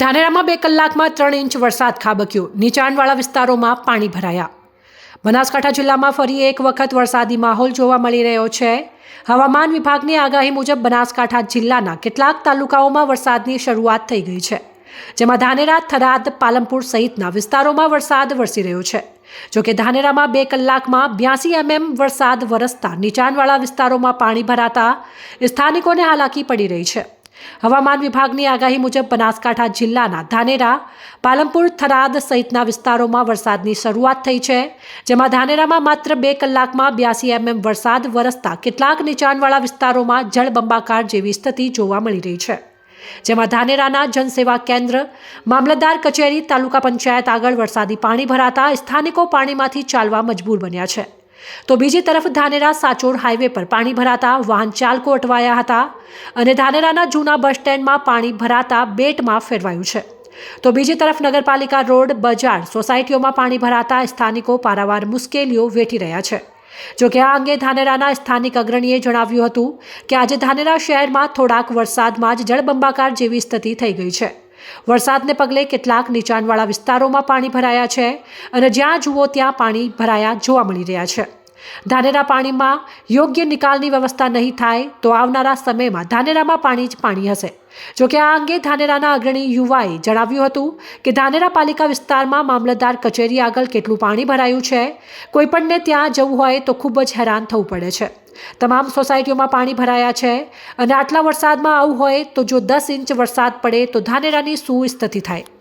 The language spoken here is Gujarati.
ધાનેરામાં બે કલાકમાં ત્રણ ઇંચ વરસાદ ખાબક્યો. નીચાણવાળા વિસ્તારોમાં પાણી ભરાયા. બનાસકાંઠા જિલ્લામાં ફરી એક વખત વરસાદી માહોલ જોવા મળી રહ્યો છે. હવામાન વિભાગની આગાહી મુજબ બનાસકાંઠા જિલ્લાના કેટલાક તાલુકાઓમાં વરસાદની શરૂઆત થઈ ગઈ છે. જેમાં ધાનેરા, થરાદ, પાલનપુર સહિતના વિસ્તારોમાં વરસાદ વરસી રહ્યો છે. જોકે ધાનેરામાં બે કલાકમાં બ્યાસી એમએમ વરસાદ વરસતા નીચાણવાળા વિસ્તારોમાં પાણી ભરાતા સ્થાનિકોને હાલાકી પડી રહી છે. હવામાન વિભાગની આગાહી મુજબ બનાસકાંઠા જિલ્લાના ધાનેરા, પાલનપુર, થરાદ સહિતના વિસ્તારોમાં વરસાદની શરૂઆત થઈ છે, જેમાં ધાનેરામાં માત્ર બે કલાકમાં બ્યાસી એમએમ વરસાદ વરસતા કેટલાક નીચાણવાળા વિસ્તારોમાં જળબંબાકાર જેવી સ્થિતિ જોવા મળી રહી છે. જેમાં ધાનેરાના જનસેવા કેન્દ્ર, મામલતદાર કચેરી, તાલુકા પંચાયત આગળ વરસાદી પાણી ભરાતા સ્થાનિકો પાણીમાંથી ચાલવા મજબૂર બન્યા છે. તો બીજી તરફ ધાનેરા સાચોર હાઈવે પર પાણી ભરાતા વાહન ચાલકો અટવાયા હતા અને ધાનેરાના જૂના બસ સ્ટેન્ડમાં પાણી ભરાતા બેટમાં ફેરવાયું છે. તો બીજી તરફ નગરપાલિકા રોડ, બજાર, સોસાયટીઓમાં પાણી ભરાતા સ્થાનિકો પારાવાર મુશ્કેલીઓ વેઠી રહ્યા છે. જોકે આ અંગે ધાનેરાના સ્થાનિક અગ્રણીએ જણાવ્યું હતું કે આજે ધાનેરા શહેરમાં થોડાક વરસાદમાં જ જળબંબાકાર જેવી સ્થિતિ થઈ ગઈ છે. વરસાદને પગલે કેટલાક નીચાણવાળા વિસ્તારોમાં પાણી ભરાયા છે અને જ્યાં જુઓ ત્યાં પાણી ભરાયા જોવા મળી રહ્યા છે. ધાનેરા પાણીમાં યોગ્ય નિકાલની વ્યવસ્થા નહીં થાય તો આવનારા સમયમાં ધાનેરામાં પાણી જ પાણી હશે. જોકે આ અંગે ધાનેરાના અગ્રણી યુવાએ જણાવ્યું હતું કે ધાનેરા પાલિકા વિસ્તારમાં મામલતદાર કચેરી આગળ કેટલું પાણી ભરાયું છે, કોઈપણને ત્યાં જવું હોય તો ખૂબ જ હેરાન થવું પડે છે. તમામ સોસાયટીઓમાં પાણી ભરાયા છે અને આટલા વરસાદમાં આવું હોય તો જો દસ ઇંચ વરસાદ પડે તો ધાનેરાની સુસ્થિતિ થાય.